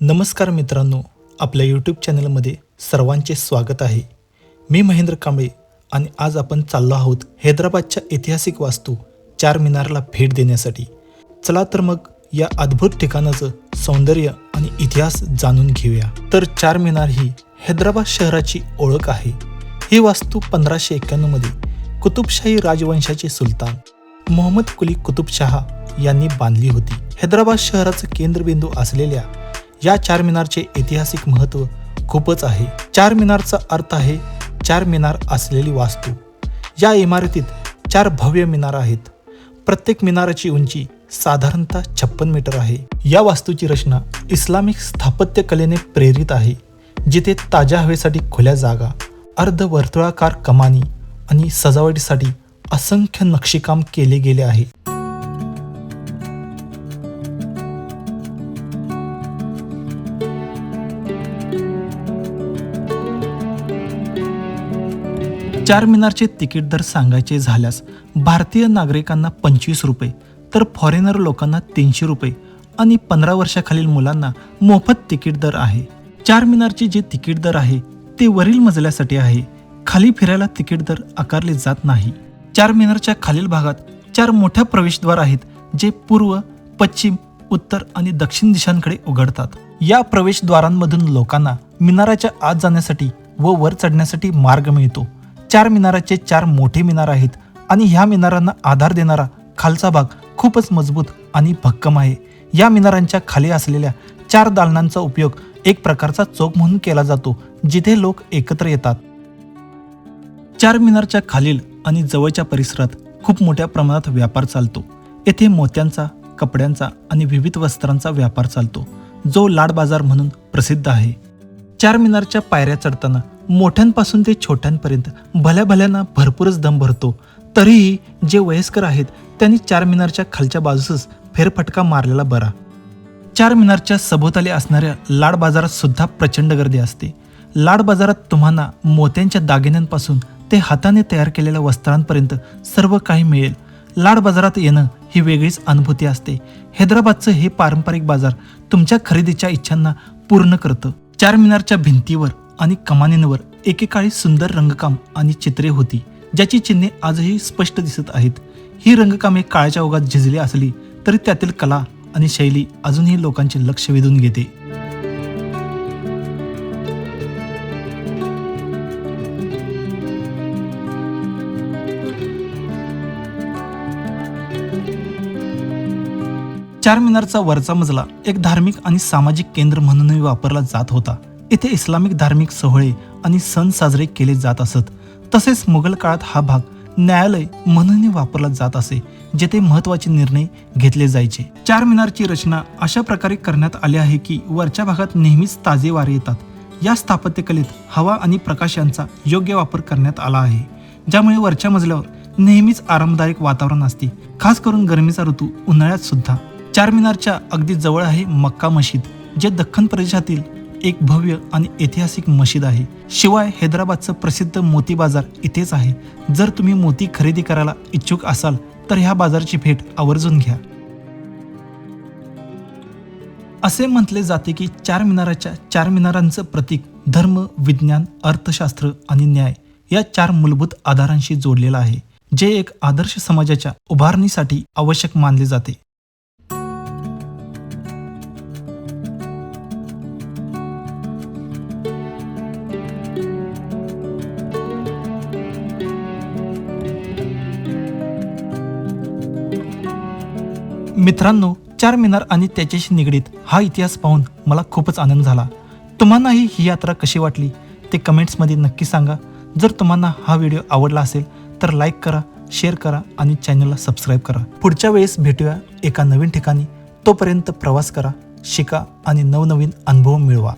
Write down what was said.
नमस्कार मित्रांनो आपल्या यूट्यूब चॅनलमध्ये सर्वांचे स्वागत आहे. मी महेंद्र कांबळे आणि आज आपण चाललो आहोत हैदराबादच्या ऐतिहासिक वास्तू चार मिनारला भेट देण्यासाठी. चला तर मग या अद्भुत ठिकाणाचं सौंदर्य आणि इतिहास जाणून घेऊया. तर चार मिनार ही हैदराबाद शहराची ओळख आहे. ही वास्तू पंधराशे एक्क्याण्णवमध्ये कुतुबशाही राजवंशाचे सुलतान मोहम्मद कुली कुतुबशहा यांनी बांधली होती. हैदराबाद शहराचं केंद्रबिंदू असलेल्या या चार मिनारचे ऐतिहासिक महत्त्व खूपच आहे. चार मिनारचा अर्थ आहे चार मिनार असलेली वास्तू. या इमारतीत चार भव्य मिनार आहेत. प्रत्येक मिनाराची उंची साधारणतः छप्पन मीटर आहे. या वास्तूची रचना इस्लामिक स्थापत्य कलेने प्रेरित आहे जिथे ताज्या हवेसाठी खुल्या जागा अर्धवर्तुळाकार कमानी आणि सजावटीसाठी असंख्य नक्षीकाम केले गेले आहे. चार मिनारचे तिकीट दर सांगायचे झाल्यास भारतीय नागरिकांना पंचवीस रुपये तर फॉरेनर लोकांना तीनशे रुपये आणि पंधरा वर्षाखालील मुलांना मोफत तिकीट दर आहे. चार मिनारचे जे तिकीट दर आहे ते वरील मजल्यासाठी आहे. खाली फिरायला तिकीट दर आकारले जात नाही. चार मिनारच्या खालील भागात चार मोठ्या प्रवेशद्वार आहेत जे पूर्व पश्चिम उत्तर आणि दक्षिण दिशांकडे उघडतात. या प्रवेशद्वारांमधून लोकांना मिनाराच्या आत जाण्यासाठी व वर चढण्यासाठी मार्ग मिळतो. चार मिनाराचे चार मोठे मिनार आहेत आणि ह्या मिनारांना आधार देणारा खालचा भाग खूपच मजबूत आणि भक्कम आहे. या मिनारांच्या खाली असलेल्या चार दालनांचा उपयोग एक प्रकारचा चौक म्हणून केला जातो जिथे लोक एकत्र येतात. चार मिनारच्या खालील आणि जवळच्या परिसरात खूप मोठ्या प्रमाणात व्यापार चालतो. येथे मोत्यांचा कपड्यांचा आणि विविध वस्त्रांचा व्यापार चालतो जो लाड बाजार म्हणून प्रसिद्ध आहे. चार मिनारच्या पायऱ्या चढताना मोठ्यांपासून ते छोट्यांपर्यंत भल्या भल्यांना भरपूरच दम भरतो. तरीही जे वयस्कर आहेत त्यांनी चार मिनारच्या खालच्या बाजूसच फेरफटका मारलेला बरा. चार मिनारच्या सभोवताली असणाऱ्या लाड बाजारात सुद्धा प्रचंड गर्दी असते. लाड बाजारात तुम्हाला मोत्यांच्या दागिन्यांपासून ते हाताने तयार केलेल्या वस्त्रांपर्यंत सर्व काही मिळेल. लाड बाजारात येणं ही वेगळीच अनुभूती असते. हैदराबादचं हे पारंपरिक बाजार तुमच्या खरेदीच्या इच्छांना पूर्ण करतं. चार मिनारच्या भिंतीवर आणि कमानींवर एकेकाळी सुंदर रंगकाम आणि चित्रे होती ज्याची चिन्हे आजही स्पष्ट दिसत आहेत. ही रंगकामे काळाच्या ओघात झिजली असली तरी त्यातील कला आणि शैली अजूनही लोकांचे लक्ष वेधून घेते. चार मिनारचा वरचा मजला एक धार्मिक आणि सामाजिक केंद्र म्हणूनही वापरला जात होता. येथे इस्लामिक धार्मिक सोहळे आणि सण साजरे केले जात असत. तसेच मुघल काळात हा भाग न्यायालय म्हणूनही वापरला जात असे जेथे महत्त्वाचे निर्णय घेतले जायचे. चार मिनारची रचना अशा प्रकारे करण्यात आली आहे की वरच्या भागात नेहमीच ताजे वारे येतात. या स्थापत्यकलेत हवा आणि प्रकाश यांचा योग्य वापर करण्यात आला आहे ज्यामुळे वरच्या मजल्यावर नेहमीच आरामदायक वातावरण असते. खास करून गरमीचा ऋतू उन्हाळ्यात सुद्धा. चार मिनारच्या अगदी जवळ आहे मक्का मशीद जे दख्खन प्रदेशातील एक भव्य आणि ऐतिहासिक मशीद आहे. शिवाय हैदराबादचं प्रसिद्ध मोती बाजार इथेच आहे. जर तुम्ही मोती खरेदी करायला इच्छुक असाल तर ह्या बाजाराची भेट आवर्जून घ्या. असे म्हटले जाते की चार मिनाराच्या चार मिनारांचं प्रतीक धर्म विज्ञान अर्थशास्त्र आणि न्याय या चार मूलभूत आधारांशी जोडलेलं आहे जे एक आदर्श समाजाच्या उभारणीसाठी आवश्यक मानले जाते. मित्रांनो चार मिनार आणि त्याच्याशी निगडीत हा इतिहास पाहून मला खूपच आनंद झाला. तुम्हालाही ही यात्रा कशी वाटली ते कमेंट्समध्ये नक्की सांगा. जर तुम्हाला हा व्हिडिओ आवडला असेल तर लाईक करा शेअर करा आणि चॅनलला सबस्क्राईब करा. पुढच्या वेळेस भेटूया एका नवीन ठिकाणी. तोपर्यंत प्रवास करा शिका आणि नवनवीन अनुभव मिळवा.